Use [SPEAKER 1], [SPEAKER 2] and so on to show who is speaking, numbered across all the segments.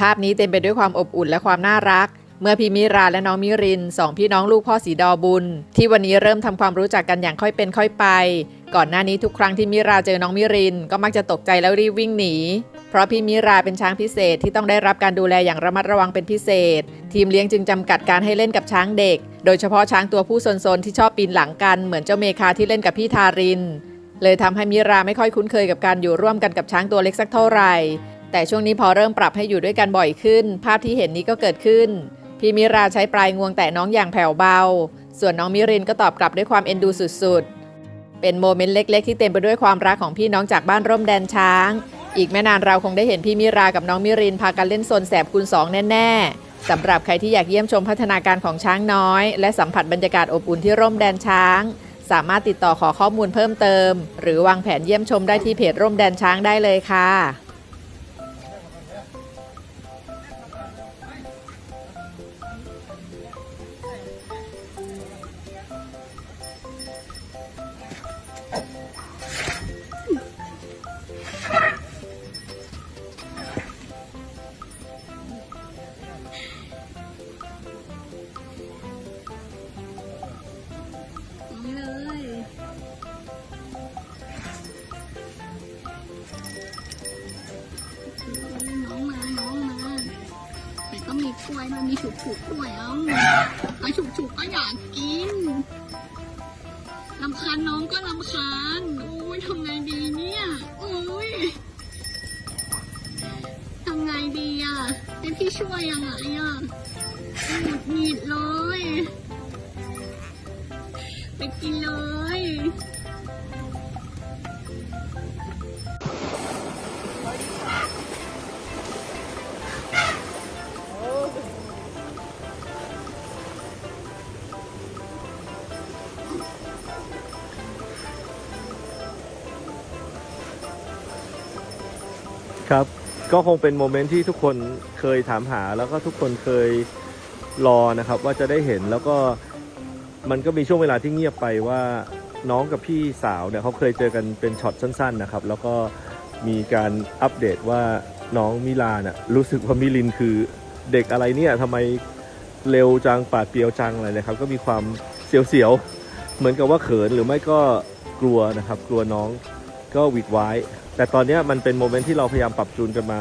[SPEAKER 1] ภาพนี้เต็มไปด้วยความอบอุ่นและความน่ารัก เมื่อพี่มิราและน้องมิรินสองพี่น้องลูกพ่อสีดอบุญ ที่วันนี้เริ่มทำความรู้จักกันอย่างค่อยเป็นค่อยไป ก่อนหน้านี้ทุกครั้งที่มิราเจอน้องมิรินก็มักจะตกใจแล้วรีบวิ่งหนีเพราะพี่มิราเป็นช้างพิเศษที่ต้องได้รับการดูแลอย่างระมัดระวังเป็นพิเศษ ทีมเลี้ยงจึงจำกัดการให้เล่นกับช้างเด็ก โดยเฉพาะช้างตัวผู้ซนๆที่ชอบปีนหลังกันเหมือนเจ้าเมคาที่เล่นกับพี่ทาริน เลยทำให้มิราไม่ค่อยคุ้นเคยกับการอยู่ร่วมกันกับช้างตัวเล็กสักเท่าไหร่ แต่ช่วงนี้พอเริ่มปรับให้อยู่ด้วยกันบ่อยขึ้น ภาพที่เห็นนี้ก็เกิดขึ้น พี่มิราใช้ปลายงวงแตะน้องอย่างแผ่วเบา ส่วนน้องมิรินก็ตอบกลับด้วยความเอ็นดูสุดๆ เป็นโมเมนต์เล็ก ๆ ที่เต็มไปด้วยความรักของพี่น้องจากบ้านร่มแดนช้าง อีกไม่นานเราคงได้เห็นพี่มิรากับน้องมิรินพากันเล่นโซนแสบคูณสองแน่ๆสำหรับใครที่อยากเยี่ยมชมพัฒนาการของช้างน้อย และสัมผัสบรรยากาศอบอุ่นที่ร่มแดนช้าง สามารถติดต่อขอข้อมูลเพิ่มเติม หรือวางแผนเยี่ยมชมได้ที่เพจร่มแดนช้างได้เลยค่ะา
[SPEAKER 2] ไอฉุกฉุกก็อยากกินลำคาญน้องก็ลำคาญโอ้ยทำไงดีเนี่ยโอ้ยทำไงดีอะให้พี่ช่วยยังไงอะหงุดหงิดเลย ไปกินเลย
[SPEAKER 3] ก็คงเป็นโมเมนต์ที่ทุกคนเคยถามหาแล้วก็ทุกคนเคยรอนะครับว่าจะได้เห็นแล้วก็มันก็มีช่วงเวลาที่เงียบไปว่าน้องกับพี่สาวเนี่ยเขาเคยเจอกันเป็นช็อตสั้นๆนะครับ แล้วก็มีการอัปเดตว่าน้องมิลาน่ะรู้สึกว่ามิลินคือเด็กอะไรเนี่ยทำไมเร็วจังปาดเปียวจังอะไรนะครับ ก็มีความเสียวๆเหมือนกับว่าเขินหรือไม่ก็กลัวนะครับ กลัวน้อง ก็หวิดไว้ แต่ตอนนี้มันเป็นโมเมนต์ที่เราพยายามปรับจูนกันมา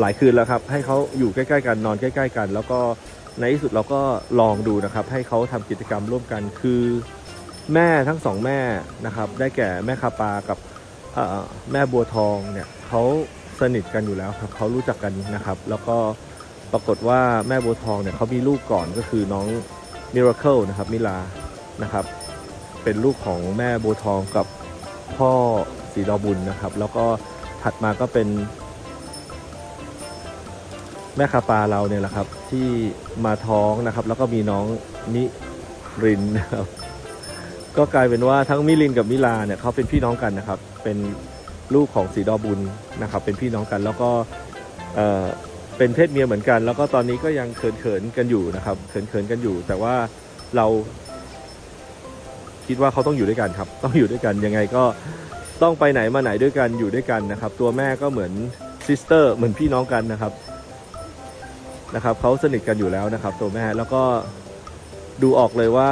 [SPEAKER 3] หลายคืนแล้วครับ ให้เขาอยู่ใกล้ๆกันนอนใกล้ๆกัน แล้วก็ในที่สุดเราก็ลองดูนะครับ ให้เขาทำกิจกรรมร่วมกันคือแม่ทั้งสองแม่นะครับ ได้แก่แม่คาปากับแม่บัวทองเนี่ยเขาสนิทกันอยู่แล้วครับเขารู้จักกันนะครับ แล้วก็ปรากฏว่าแม่บัวทองเนี่ยเขามีลูกก่อนก็คือน้องมิราเคิลนะครับมิลานะครับ เป็นลูกของแม่บัวทองกับ พ่อสีดอบุญนะครับ แล้วก็ถัดมาก็เป็น แม่คาปาเราเนี่ยแหละครับ ที่มาท้องนะครับ แล้วก็มีน้องมิรินนะครับ ก็กลายเป็นว่าทั้งมิรินกับมิลาเนี่ยเขาเป็นพี่น้องกันนะครับ เป็นลูกของสีดอบุญนะครับ เป็นพี่น้องกันแล้วก็เออเป็นเพศเมียเหมือนกัน แล้วก็ตอนนี้ก็ยังเขินๆกันอยู่นะครับ เขินๆกันอยู่ แต่ว่าเรา คิดว่าเขาต้องอยู่ด้วยกันครับ ต้องอยู่ด้วยกันยังไงก็ต้องไปไหนมาไหนด้วยกันอยู่ด้วยกันนะครับ ตัวแม่ก็เหมือนซิสเตอร์เหมือนพี่น้องกันนะครับนะครับเขาสนิทกันอยู่แล้วนะครับ ตัวแม่แล้วก็ดูออกเลยว่า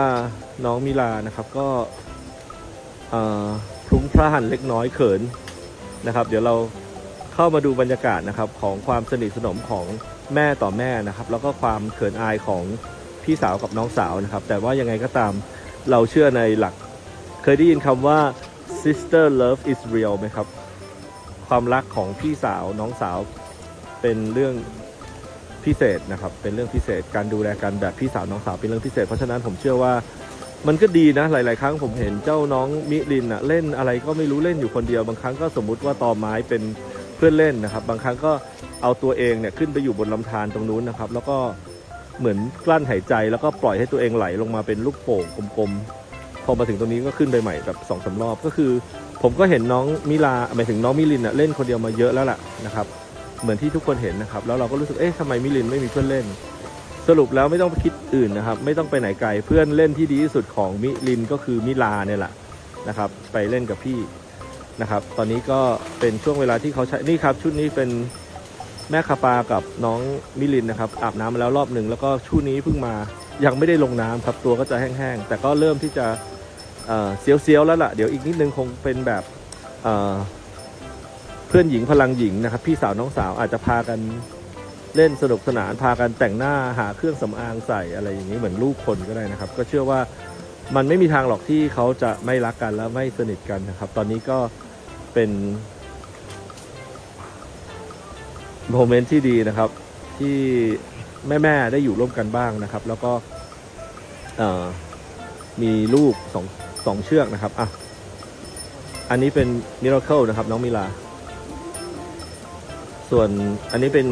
[SPEAKER 3] น้องมิลานะครับก็เอ่อพลุ้งพล่านเล็กน้อยเขินนะครับ เดี๋ยวเราเข้ามาดูบรรยากาศนะครับของความสนิทสนมของแม่ต่อแม่นะครับ แล้วก็ความเขินอายของพี่สาวกับน้องสาวนะครับ แต่ว่ายังไงก็ตาม เราเชื่อในหลัก เคยได้ยินคำว่า sister love is real ไหมครับ ความรักของพี่สาวน้องสาวเป็นเรื่องพิเศษนะครับ เป็นเรื่องพิเศษ การดูแลกันแบบพี่สาวน้องสาวเป็นเรื่องพิเศษ เพราะฉะนั้นผมเชื่อว่ามันก็ดีนะ หลาย ๆ ครั้งผมเห็นเจ้าน้องมิลินอะเล่นอะไรก็ไม่รู้เล่นอยู่คนเดียว บางครั้งก็สมมุติว่าตอไม้เป็นเพื่อนเล่นนะครับ บางครั้งก็เอาตัวเองเนี่ยขึ้นไปอยู่บนลำธารตรงนู้นนะครับ แล้วก็ เหมือนกลั้นหายใจแล้วก็ปล่อยให้ตัวเองไหลลงมาเป็นลูกโป่งกลมๆ พอมาถึงตรงนี้ก็ขึ้นไปใหม่แบบสองสารอบก็คือ ผมก็เห็นน้องมิลาหมายถึงน้องมิลินอะเล่นคนเดียวมาเยอะแล้วล่ะนะครับ เหมือนที่ทุกคนเห็นนะครับ แล้วเราก็รู้สึกเอ๊ะทำไมมิลินไม่มีเพื่อนเล่น สรุปแล้วไม่ต้องไปคิดอื่นนะครับ ไม่ต้องไปไหนไกลเพื่อนเล่นที่ดีที่สุดของมิลินก็คือมิลาเนี่ยแหละนะครับ ไปเล่นกับพี่นะครับ ตอนนี้ก็เป็นช่วงเวลาที่เขาใช้นี่ครับชุดนี้เป็น แม่คาปากับน้องมิลินนะครับอาบน้ำมาแล้วรอบหนึ่งแล้วก็ช่วงนี้เพิ่งมายังไม่ได้ลงน้ำครับตัวก็จะแห้งๆ แต่ก็เริ่มที่จะเเซียวๆแล้วล่ะ เดี๋ยวอีกนิดนึงคงเป็นแบบเเพื่อนหญิงพลังหญิงนะครับพี่สาวน้องสาวอาจจะพากันเล่นสนุกสนานพากันแต่งหน้าหาเครื่องสำอางใส่อะไรอย่างนี้เหมือนลูกคนก็ได้นะครับ ก็เชื่อว่ามันไม่มีทางหรอกที่เขาจะไม่รักกันและไม่สนิทกันนะครับ ตอนนี้ก็เป็น โมเมนต์ที่ดีนะครับ ที่แม่ๆได้อยู่ร่วมกันบ้างนะครับ แล้วก็มีลูกสองสองเชือกนะครับอะอันนี้เป็นมิราเคิลนะครับ น้องมิลา ส่วนอันนี้เป็น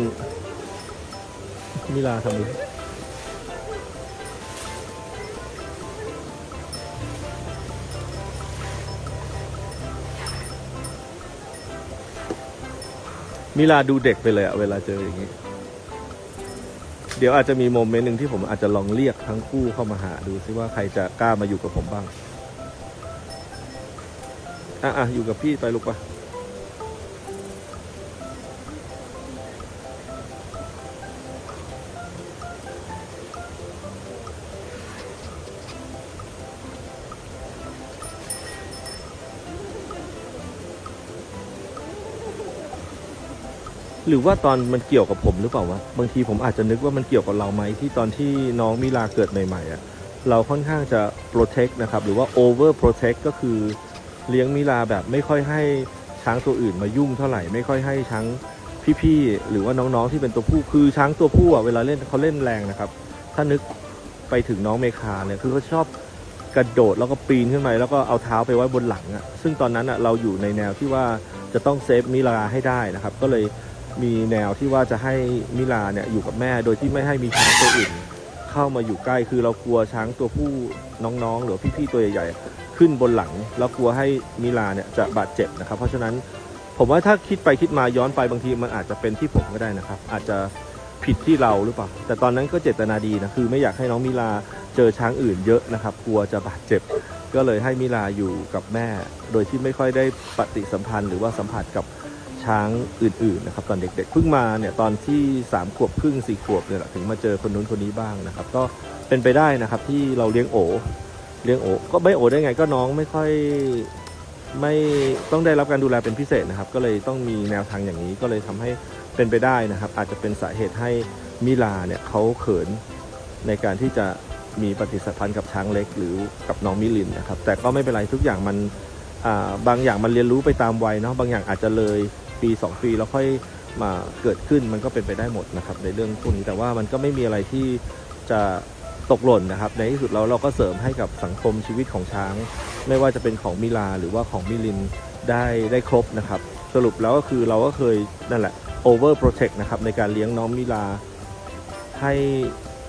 [SPEAKER 3] มิลาทำนี้ มิลาดูเด็กไปเลยอะเวลาเจออย่างนี้ เดี๋ยวอาจจะมีโมเมนต์หนึ่งที่ผมอาจจะลองเรียกทั้งคู่เข้ามาหาดูซิว่าใครจะกล้ามาอยู่กับผมบ้าง อะอะอยู่กับพี่ไปลูกปะ หรือว่าตอนมันเกี่ยวกับผมหรือเปล่าวะบางทีผมอาจจะนึกว่ามันเกี่ยวกับเราไหมที่ตอนที่น้องมิลาเกิดใหม่ๆอะ่ะเราค่อนข้างจะ protect นะครับหรือว่า over protect ก็คือเลี้ยงมิลาแบบไม่ค่อยให้ช้างตัวอื่นมายุ่งเท่าไหร่ไม่ค่อยให้ช้างพี่ๆหรือว่าน้องๆที่เป็นตัวผู้คือช้างตัวผู้อะเวลาเล่นเขาเล่นแรงนะครับถ้านึกไปถึงน้องเมคาเนี่ยคือเขาชอบกระโดดแล้วก็ปีนขึ้นไปแล้วก็เอาเท้าไปไว้บนหลังอะซึ่งตอนนั้นอะเราอยู่ในแนวที่ว่าจะต้องเซฟมิลาให้ได้นะครับก็เลย มีแนวที่ว่าจะให้มิลาเนี่ยอยู่กับแม่โดยที่ไม่ให้มีช้างตัวอื่นเข้ามาอยู่ใกล้คือเรากลัวช้างตัวผู้น้องๆ หรือพี่ๆตัวใหญ่ๆขึ้นบนหลัง แล้วกลัวให้มิลาเนี่ยจะบาดเจ็บนะครับ เพราะฉะนั้นผมว่าถ้าคิดไปคิดมาย้อนไปบางทีมันอาจจะเป็นที่ผมก็ได้นะครับ อาจจะผิดที่เราหรือเปล่า แต่ตอนนั้นก็เจตนาดีนะคือไม่อยากให้น้องมิลาเจอช้างอื่นเยอะนะครับ กลัวจะบาดเจ็บ ก็เลยให้มิลาอยู่กับแม่ โดยที่ไม่ค่อยได้ปฏิสัมพันธ์หรือว่าสัมผัสกับ ช้างอื่นๆนะครับตอนเด็กๆเพิ่งมาเนี่ยตอนที่สามขวบครึ่งสี่ขวบเนี่ยแหละถึงมาเจอคนนู้นคนนี้บ้างนะครับ ก็เป็นไปได้นะครับที่เราเลี้ยงโอเลี้ยงโอก็ไม่โอได้ไงก็น้องไม่ค่อยไม่ต้องได้รับการดูแลเป็นพิเศษนะครับ ก็เลยต้องมีแนวทางอย่างนี้ก็เลยทำให้เป็นไปได้นะครับ อาจจะเป็นสาเหตุให้มิลาเนี่ยเขาเขินในการที่จะมีปฏิสัมพันธ์กับช้างเล็กหรือกับน้องมิลินนะครับ แต่ก็ไม่เป็นไรทุกอย่างมันบางอย่างมันเรียนรู้ไปตามวัยเนาะบางอย่างอาจจะเลย ปี 2 ปีแล้วค่อยมาเกิดขึ้นมันก็เป็นไปได้หมดนะครับในเรื่องพวกนี้แต่ว่ามันก็ไม่มีอะไรที่จะตกหล่นนะครับ ในที่สุดแล้วเราก็เสริมให้กับสังคมชีวิตของช้าง ไม่ว่าจะเป็นของมิลาหรือว่าของมิลินได้ได้ครบนะครับ สรุปแล้วก็คือเราก็เคยนั่นแหละ over protect นะครับในการเลี้ยงน้องมิลาให้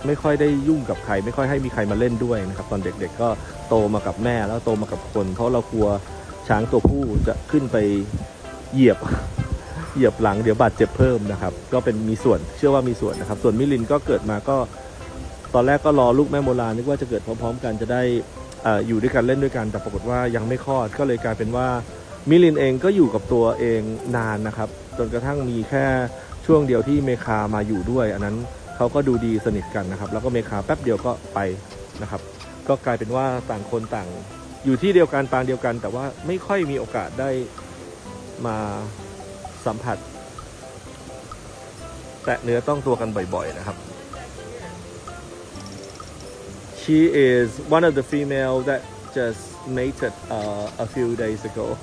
[SPEAKER 3] ไม่ค่อยได้ยุ่งกับใคร ไม่ค่อยให้มีใครมาเล่นด้วยนะครับ ตอนเด็กๆก็โตมากับแม่แล้วโตมากับคน เพราะเรากลัวช้างตัวผู้จะขึ้นไป เหยียบเหยียบหลังเดี๋ยวบาดเจ็บเพิ่มนะครับ ก็เป็นมีส่วนเชื่อว่ามีส่วนนะครับ ส่วนมิลินก็เกิดมาก็ ตอนแรกก็รอลูกแม่โมลานึกว่าจะเกิดพร้อมๆ กันจะได้เอ่ออยู่ด้วยกันเล่นด้วยกันแต่ปรากฏว่ายังไม่คลอดก็เลยกลายเป็นว่ามิลินเองก็อยู่กับตัวเองนานนะครับ จนกระทั่งมีแค่ช่วงเดียวที่เมคามาอยู่ด้วย อันนั้นเขาก็ดูดีสนิทกันนะครับ แล้วก็เมคาแป๊บเดียวก็ไปนะครับ ก็กลายเป็นว่าต่างคนต่าง อยู่ที่เดียวกันปางเดียวกัน แต่ว่าไม่ค่อยมีโอกาสได้ มาสัมผัส แตะเนื้อต้องตัวกันบ่อยๆนะครับ she is one of the female that just mated uh, a few days ago.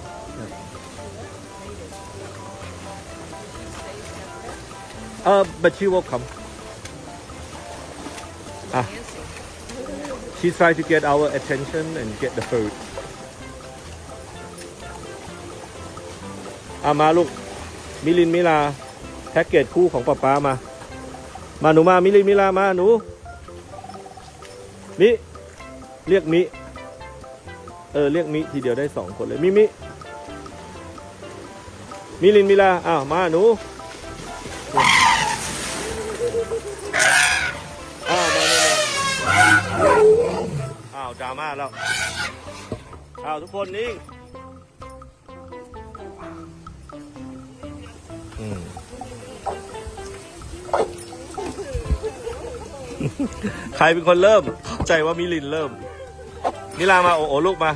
[SPEAKER 3] Uh, but she will come. Ah. She tried to get our attention and get the food. อามาลูก มิลินมิลา แพ็กเกจคู่ของป๊าป๊ามา มาหนูมามิลินมิลามาหนู มิ เรียกมิ เออ เรียกมิทีเดียวได้สองคนเลยมิมิ มิลินมิลา อ้าว มาหนู อ้าว มาเนี่ยอ้าวดราม่าแล้ว อ้าว ทุกคนนิ่ง ใครเป็นคนเริ่มเข้าใจว่ามิลินเริ่ม นิลามาโอโอลูกมา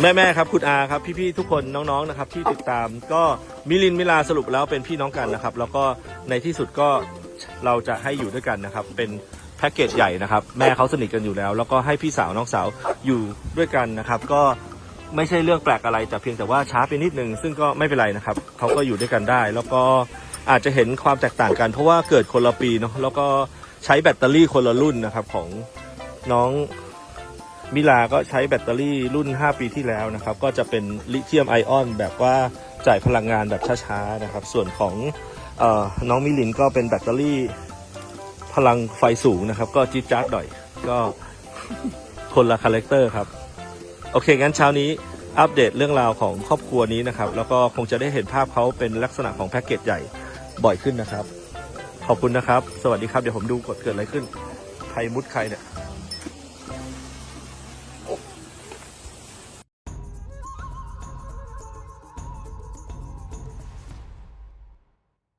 [SPEAKER 3] แม่แม่ครับคุณอาครับ พี่ๆทุกคนน้องๆนะครับ ที่ติดตาม ก็มิลินมิลาสรุปแล้วเป็นพี่น้องกันนะครับ แล้วก็ในที่สุดก็เราจะให้อยู่ด้วยกันนะครับ เป็น พ็กเกจใหญ่นะครับ แม่เขาสนิทกันอยู่แล้ว แล้วก็ให้พี่สาวน้องสาวอยู่ด้วยกันนะครับ ก็ไม่ใช่เรื่องแปลกอะไรแต่เพียงแต่ว่าช้าไปนิดนึง ซึ่งก็ไม่เป็นไรนะครับเขาก็อยู่ด้วยกันได้ แล้วก็อาจจะเห็นความแตกต่างกัน เพราะว่าเกิดคนละปีเนาะแล้วก็ใช้แบตเตอรี่คนละรุ่นนะครับของน้องมิลาก็ใช้แบตเตอรี่รุ่น 5 ปีที่แล้วนะครับ ก็จะเป็นลิเธียมไอออน แบบว่าจ่ายพลังงานแบบช้าๆนะครับ ส่วนของเออน้องมิลินก็เป็นแบตเตอรี่ พลังไฟสูงนะครับ ก็จิ๊ดจ๊าดหน่อย ก็คนละคาแรคเตอร์ครับ โอเค งั้นเช้านี้อัปเดตเรื่องราวของครอบครัวนี้นะครับ แล้วก็คงจะได้เห็นภาพเขาเป็นลักษณะของแพ็กเกจใหญ่บ่อยขึ้นนะครับ ขอบคุณนะครับ สวัสดีครับ เดี๋ยวผมดูกดเกิดอะไรขึ้น ใครมุดใครเนี่ย